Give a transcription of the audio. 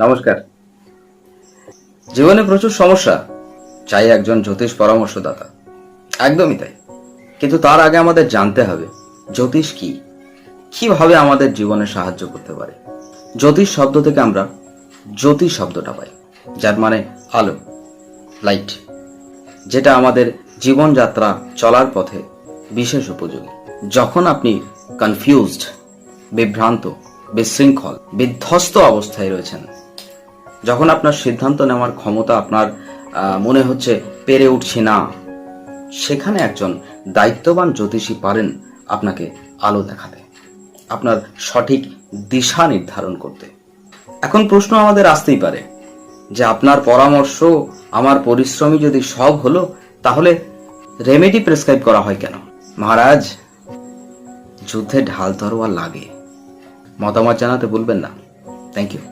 নমস্কার। জীবনে প্রচুর সমস্যা। চাই একজন জ্যোতিষ পরামর্শদাতা। একদমই তাই। কিন্তু তার আগে আমাদের জানতে হবে, জ্যোতিষ কি? কীভাবে আমাদের জীবনে সাহায্য করতে পারে? জ্যোতিষ শব্দ থেকে আমরা জ্যোতি শব্দটা পাই, যার মানে আলো লাইট যেটা আমাদের জীবনযাত্রা চলার পথে বিশেষ উপযোগী। যখন আপনি কনফিউজড বিভ্রান্ত, বিশৃঙ্খল, বিধ্বস্ত অবস্থায় রয়েছেন যখন আপনার সিদ্ধান্ত নেওয়ার ক্ষমতা আপনার মনে হচ্ছে পেরে উঠছে না, সেখানে একজন দায়িত্ববান জ্যোতিষী পারেন আপনাকে আলো দেখাতে, আপনার সঠিক দিশা নির্ধারণ করতে। এখন প্রশ্ন আমাদের আসতেই পারে যে আপনার পরামর্শ, আমার পরিশ্রমী যদি সব হলো, তাহলে রেমেডি প্রেসক্রাইব করা হয় কেন? মহারাজ, যুদ্ধে ঢাল তরোয়াল লাগে। মতামত জানাতে ভুলবেন না। Thank you